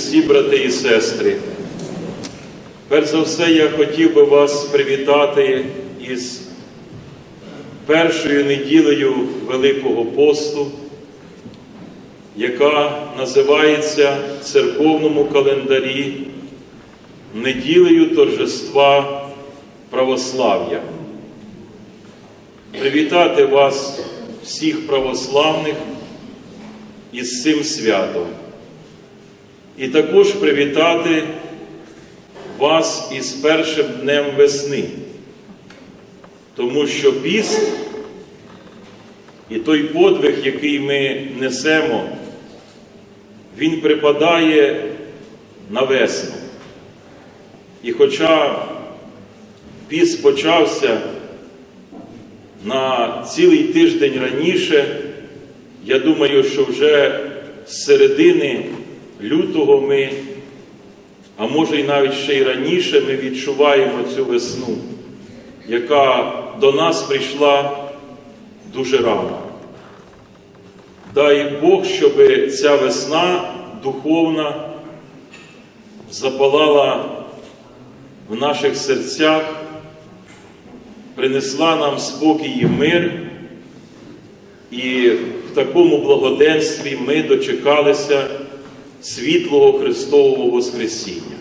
Христі, брати і сестри, перш за все я хотів би вас привітати із першою неділею Великого посту, яка називається в церковному календарі неділею торжества православ'я. Привітати вас, всіх православних, із цим святом. І також привітати вас із першим днем весни, тому що піст і той подвиг, який ми несемо, він припадає на весну. І хоча піст почався на цілий тиждень раніше, я думаю, що вже з середини лютого ми, а може й навіть ще й раніше, ми відчуваємо цю весну, яка до нас прийшла дуже рано. Дай Бог, щоб ця весна духовна запалала в наших серцях, принесла нам спокій і мир, і в такому благоденстві ми дочекалися світлого Христового Воскресіння.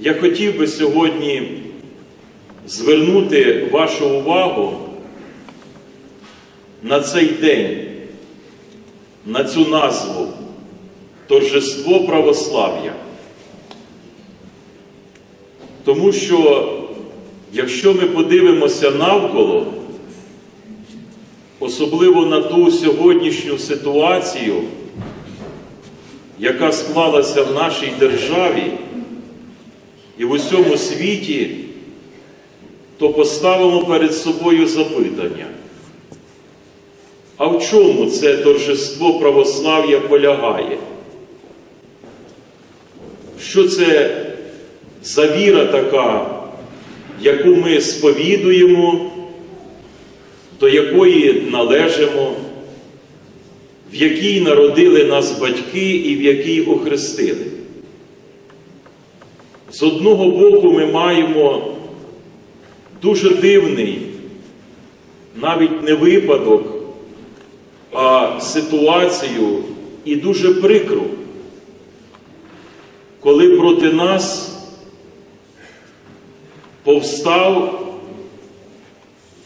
Я хотів би сьогодні звернути вашу увагу на цей день, на цю назву торжество православ'я. Тому що, якщо ми подивимося навколо, особливо на ту сьогоднішню ситуацію, яка склалася в нашій державі і в усьому світі, то поставимо перед собою запитання. А в чому це торжество православ'я полягає? Що це за віра така, яку ми сповідуємо, до якої належимо, в якій народили нас батьки і в якій охрестили? З одного боку, ми маємо дуже дивний, навіть не випадок, а ситуацію і дуже прикру, коли проти нас повстав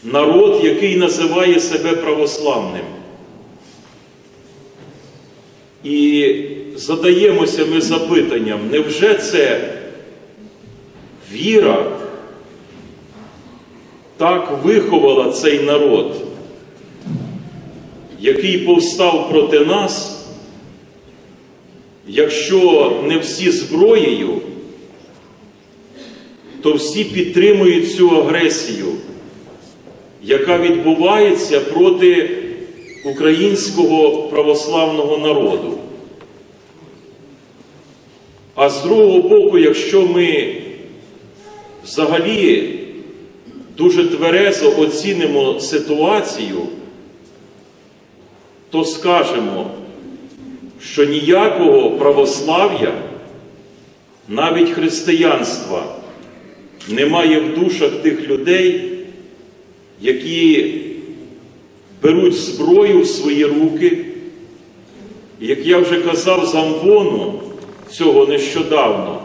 народ, який називає себе православним. І задаємося ми запитанням, невже це віра так виховала цей народ, який повстав проти нас, якщо не всі зброєю, то всі підтримують цю агресію, яка відбувається проти українського православного народу. А з другого боку, якщо ми взагалі дуже тверезо оцінимо ситуацію, то скажемо, що ніякого православ'я, навіть християнства, немає в душах тих людей, які беруть зброю в свої руки. Як я вже казав з Амвону цього нещодавно,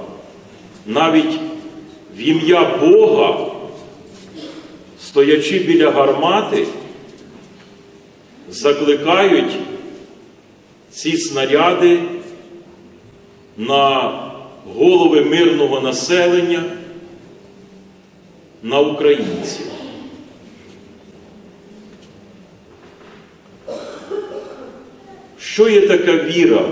навіть в ім'я Бога, стоячи біля гармати, закликають ці снаряди на голови мирного населення, на українців. Що є така віра?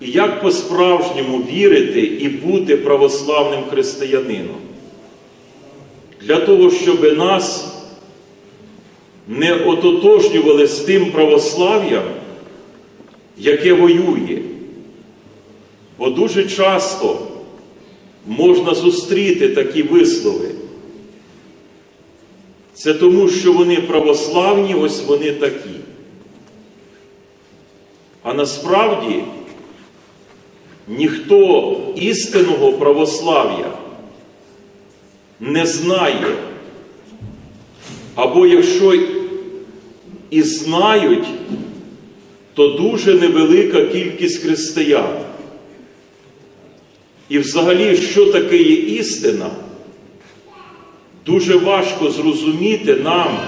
І як по-справжньому вірити і бути православним християнином? Для того, щоб нас не ототожнювали з тим православ'ям, яке воює. Бо дуже часто можна зустріти такі вислови. Це тому, що вони православні, ось вони такі. А насправді ніхто істинного православ'я не знає, або якщо і знають, то дуже невелика кількість християн. І взагалі, що таке є істина, дуже важко зрозуміти нам,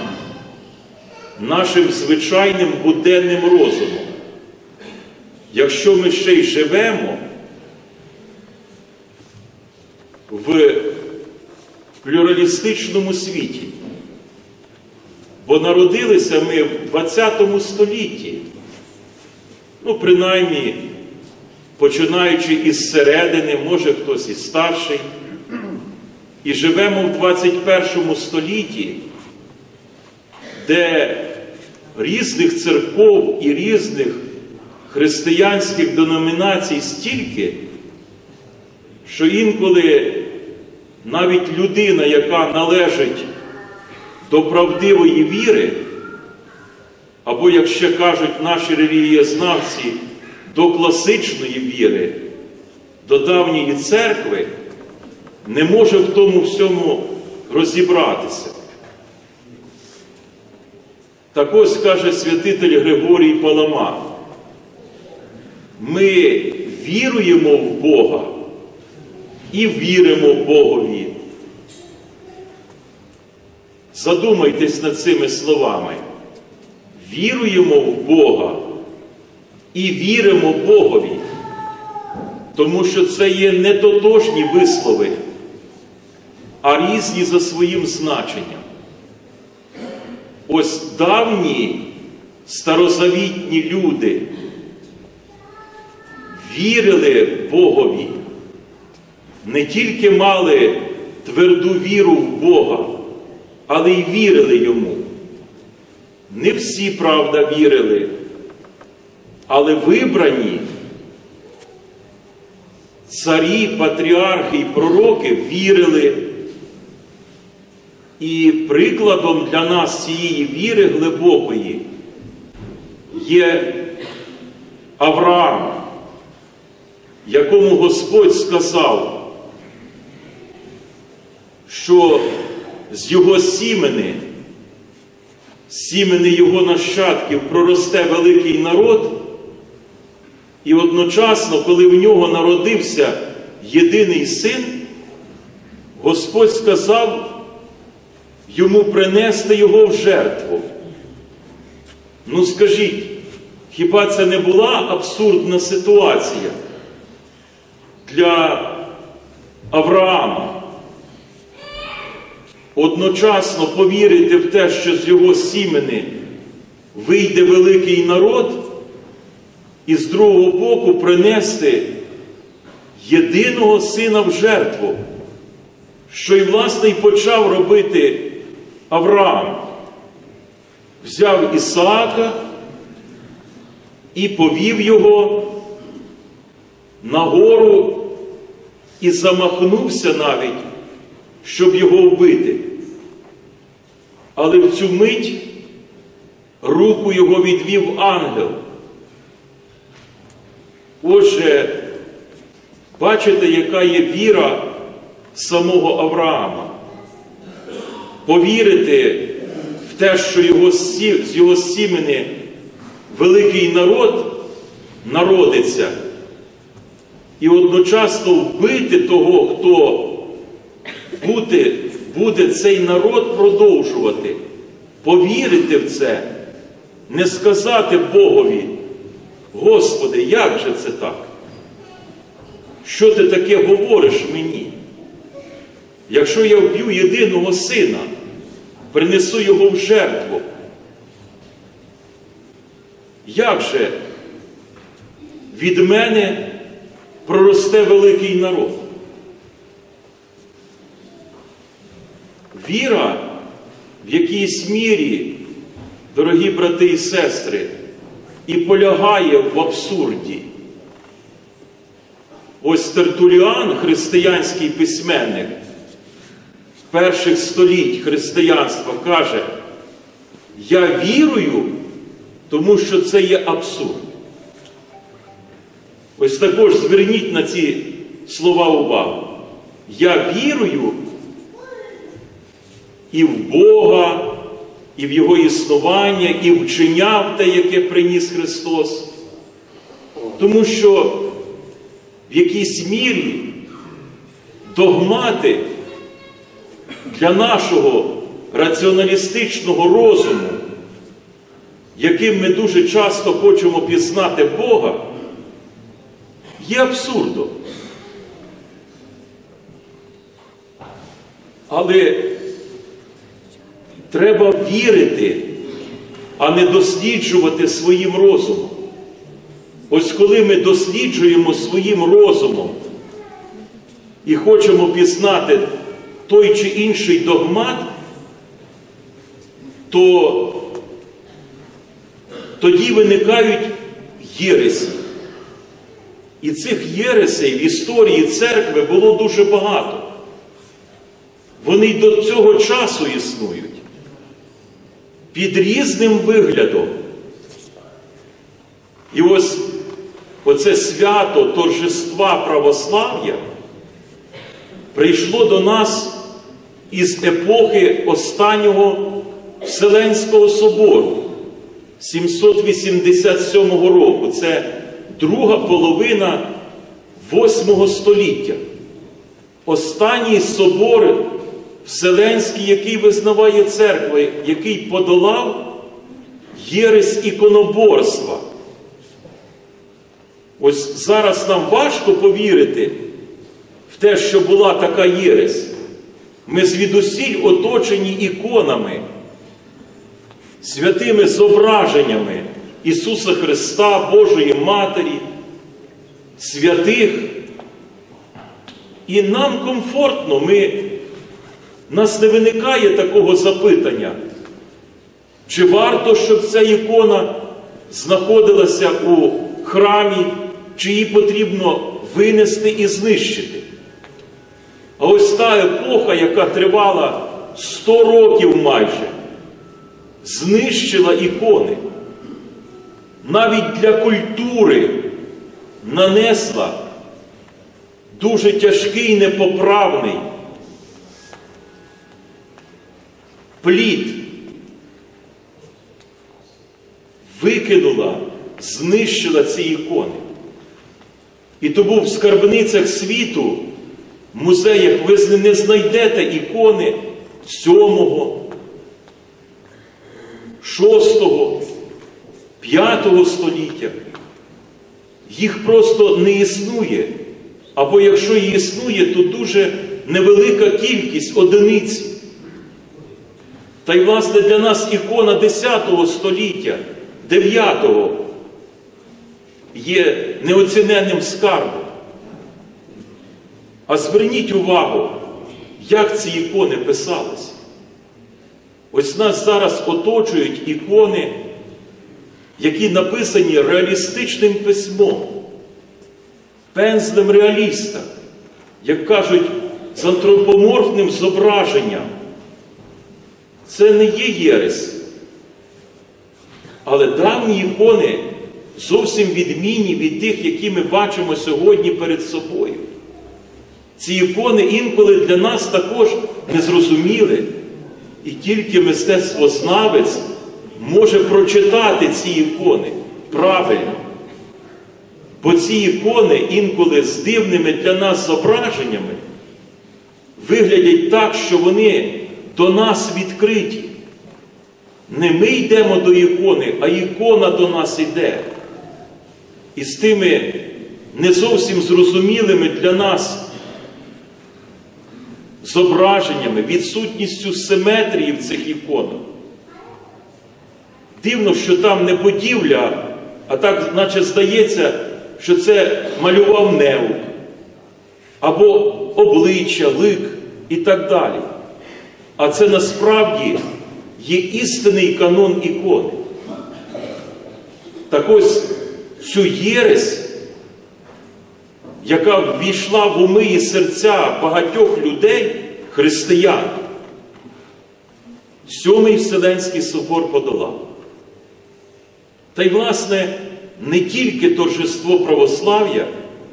нашим звичайним буденним розумом. Якщо ми ще й живемо в плюралістичному світі, бо народилися ми в 20 столітті, ну, принаймні, починаючи із середини, може хтось і старший, і живемо в 21 столітті, де різних церков і різних християнських деномінацій стільки, що інколи навіть людина, яка належить до правдивої віри, або, як ще кажуть наші релігієзнавці, до класичної віри, до давньої церкви, не може в тому всьому розібратися. Так ось каже святитель Григорій Палама, ми віруємо в Бога і віримо Богові. Задумайтесь над цими словами. Віруємо в Бога і віримо Богові, тому що це є не тотожні вислови, а різні за своїм значенням. Ось давні старозавітні люди вірили Богові, не тільки мали тверду віру в Бога, але й вірили йому. Не всі, правда, вірили, але вибрані царі, патріархи і пророки вірили. І прикладом для нас цієї віри глибокої є Авраам, якому Господь сказав, що з його сімени, сімени його нащадків проросте великий народ, і одночасно, коли в нього народився єдиний син, Господь сказав йому принести його в жертву. Ну скажіть, хіба це не була абсурдна ситуація для Авраама? Одночасно повірити в те, що з його сімени вийде великий народ, і з другого боку принести єдиного сина в жертву, що й власне й почав робити Авраам. Взяв Ісаака і повів його на гору і замахнувся навіть, щоб його вбити. Але в цю мить руку його відвів ангел. Отже, бачите, яка є віра самого Авраама. Повірити в те, що його, з його сімени великий народ народиться, і одночасно вбити того, хто буде, буде цей народ продовжувати, повірити в це, не сказати Богові, Господи, як же це так? Що ти таке говориш мені? Якщо я вб'ю єдиного сина, принесу його в жертву, як же від мене проросте великий народ? Віра в якійсь мірі, дорогі брати і сестри, і полягає в абсурді. Ось Тертуліан, християнський письменник перших століть християнства, каже, я вірую, тому що це є абсурд. Ось також зверніть на ці слова увагу. Я вірую і в Бога, і в Його існування, і вчиняв те, яке приніс Христос. Тому що в якійсь мірі догмати для нашого раціоналістичного розуму, яким ми дуже часто хочемо пізнати Бога, є абсурдом. Але треба вірити, а не досліджувати своїм розумом. Ось коли ми досліджуємо своїм розумом і хочемо пізнати той чи інший догмат, то тоді виникають єресі. І цих єресей в історії церкви було дуже багато. Вони й до цього часу існують під різним виглядом. І ось оце свято торжества православ'я прийшло до нас із епохи останнього Вселенського собору 787 року. Це друга половина 8 століття. Останній собор Вселенський, який визнаває церква, який подолав єресь іконоборства. Ось зараз нам важко повірити в те, що була така єресь. Ми звідусіль оточені іконами, святими зображеннями Ісуса Христа, Божої Матері, святих. І нам комфортно, ми, нас не виникає такого запитання, чи варто, щоб ця ікона знаходилася у храмі, чи її потрібно винести і знищити. А ось та епоха, яка тривала 100 років майже, знищила ікони. Навіть для культури нанесла дуже тяжкий непоправний плід. Викинула, знищила ці ікони. І тому в скарбницях світу, в музеях ви не знайдете ікони 7, 6, 5 століття. Їх просто не існує. Або якщо і існує, то дуже невелика кількість одиниць. Та й, власне, для нас ікона 10 століття, 9-го є неоціненним скарбом. А зверніть увагу, як ці ікони писалися. Ось нас зараз оточують ікони, які написані реалістичним письмом, пензлем реаліста, як кажуть, з антропоморфним зображенням. Це не є єресь. Але давні ікони зовсім відмінні від тих, які ми бачимо сьогодні перед собою. Ці ікони інколи для нас також незрозуміли. І тільки мистецтвознавець може прочитати ці ікони правильно. Бо ці ікони інколи з дивними для нас зображеннями виглядять так, що вони до нас відкриті. Не ми йдемо до ікони, а ікона до нас йде. І з тими не зовсім зрозумілими для нас зображеннями, відсутністю симетрії в цих іконах. Дивно, що там не будівля, а так, наче здається, що це малював неук, або обличчя, лик і так далі. А це насправді є істинний канон ікони. Так ось цю єресь, яка ввійшла в уми і серця багатьох людей, християн, Сьомий Вселенський собор подолав. Та й, власне, не тільки торжество православ'я,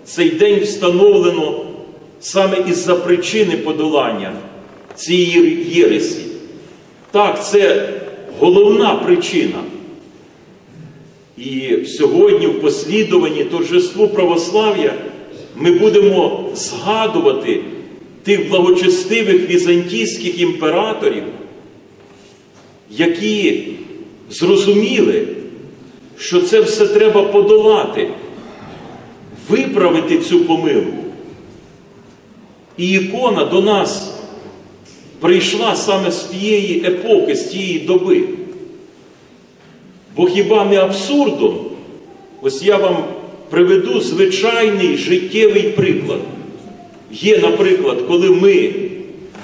цей день встановлено саме із-за причини подолання цієї єресі. Так, це головна причина. І сьогодні, в послідуванні торжеству православ'я, ми будемо згадувати тих благочестивих візантійських імператорів, які зрозуміли, що це все треба подолати, виправити цю помилку. І ікона до нас прийшла саме з тієї епохи, з тієї доби. Бо хіба не абсурдом? Ось я вам приведу звичайний життєвий приклад. Є, наприклад, коли ми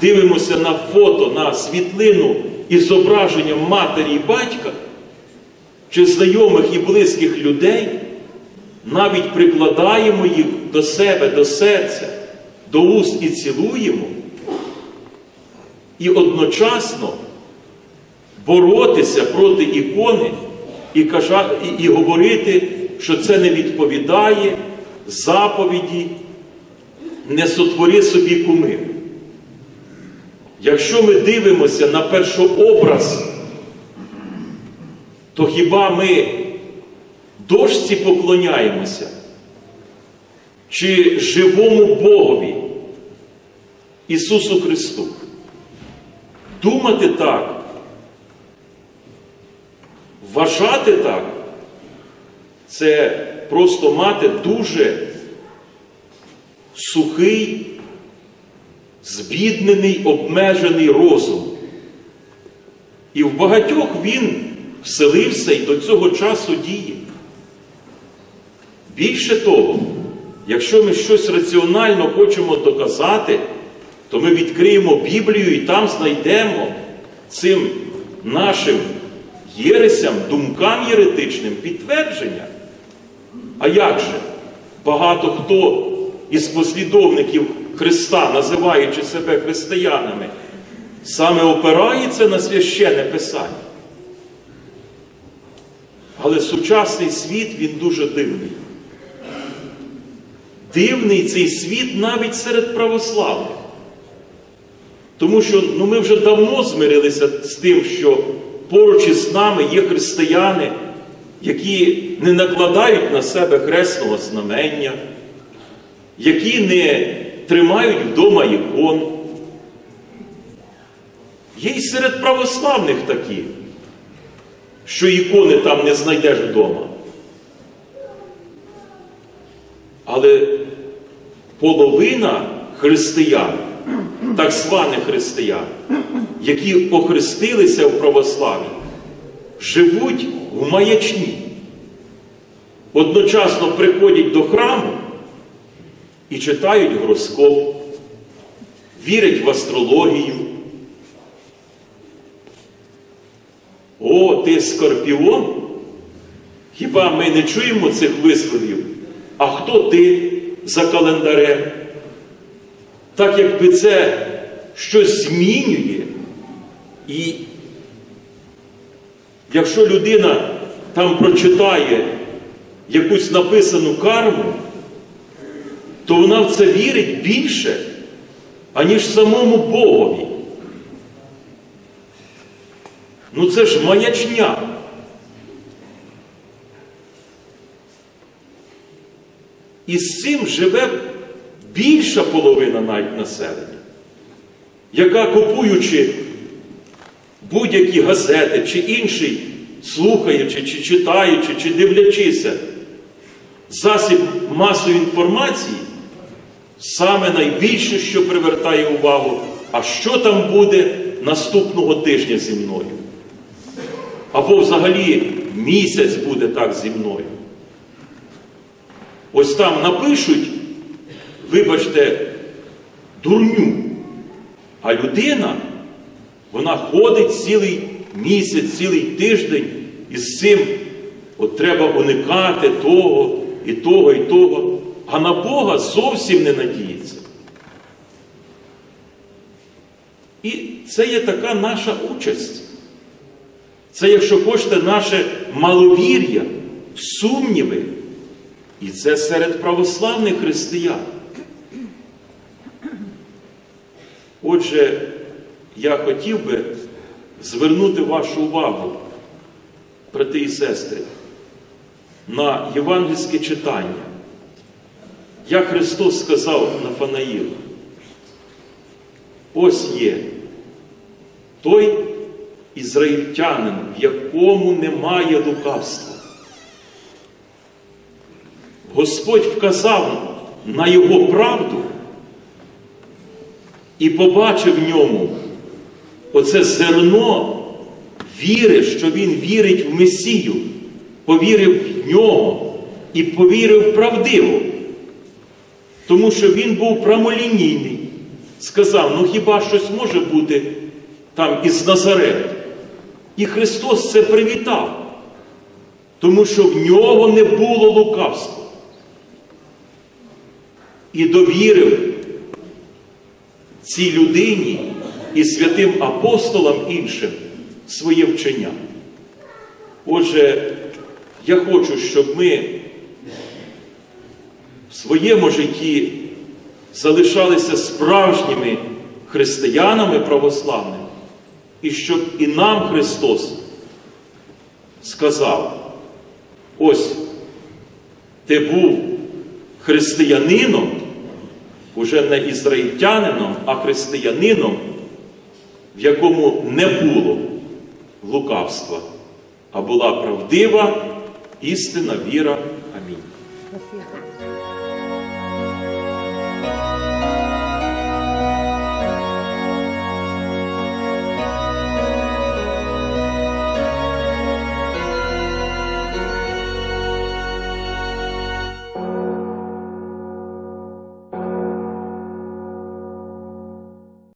дивимося на фото, на світлину із зображенням матері і батька, чи знайомих і близьких людей, навіть прикладаємо їх до себе, до серця, до уст і цілуємо, і одночасно боротися проти ікони і, кажа, і, і говорити, що це не відповідає заповіді, не сотвори собі кумир. Якщо ми дивимося на першообраз, то хіба ми дошці поклоняємося? Чи живому Богові, Ісусу Христу? Думати так, вважати так, це просто мати дуже сухий, збіднений, обмежений розум. І в багатьох він вселився і до цього часу діє. Більше того, якщо ми щось раціонально хочемо доказати, то ми відкриємо Біблію і там знайдемо цим нашим єресям, думкам єретичним підтвердження. А як же? Багато хто із послідовників Христа, називаючи себе християнами, саме опирається на священне Писання. Але сучасний світ він дуже дивний. Дивний цей світ навіть серед православних. Тому що ну, ми вже давно змирилися з тим, що поруч із нами є християни, які не накладають на себе хресного знамення, які не тримають вдома ікон. Є й серед православних такі, що ікони там не знайдеш вдома. Але половина християн, так званих християн, які охрестилися в православі, живуть в маячні. Одночасно приходять до храму і читають гороскоп, вірять в астрологію. О, ти скорпіон? Хіба ми не чуємо цих висловів? А хто ти за календарем? Так якби це щось змінює. І якщо людина там прочитає якусь написану карму, то вона в це вірить більше, аніж самому Богові. Ну це ж маячня. І з цим живе більша половина навіть населення, яка купуючи будь-які газети чи інший, слухаючи, чи читаючи, чи дивлячися засіб масової інформації, саме найбільше, що привертає увагу, а що там буде наступного тижня зі мною. Або взагалі місяць буде так зі мною. Ось там напишуть, вибачте, дурню. А людина, вона ходить цілий місяць, цілий тиждень із цим от треба уникати того, і того, і того. А на Бога зовсім не надіється. І це є така наша участь. Це, якщо хочете, наше маловір'я, сумніви. І це серед православних християн. Отже, я хотів би звернути вашу увагу, брати і сестри, на євангельське читання. Як Христос сказав Нафанаїлу, ось є той ізраїльтянин, в якому немає лукавства. Господь вказав на його правду і побачив в ньому оце зерно віри, що він вірить в Месію, повірив в нього і повірив правдиво. Тому що він був прямолінійний. Сказав, ну хіба щось може бути там із Назарету? І Христос це привітав, тому що в нього не було лукавства. І довірив цій людині і святим апостолам іншим своє вчення. Отже, я хочу, щоб ми в своєму житті залишалися справжніми християнами православними, і щоб і нам Христос сказав: ось ти був християнином, уже не ізраїльтянином, а християнином, в якому не було лукавства, а була правдива істинна віра.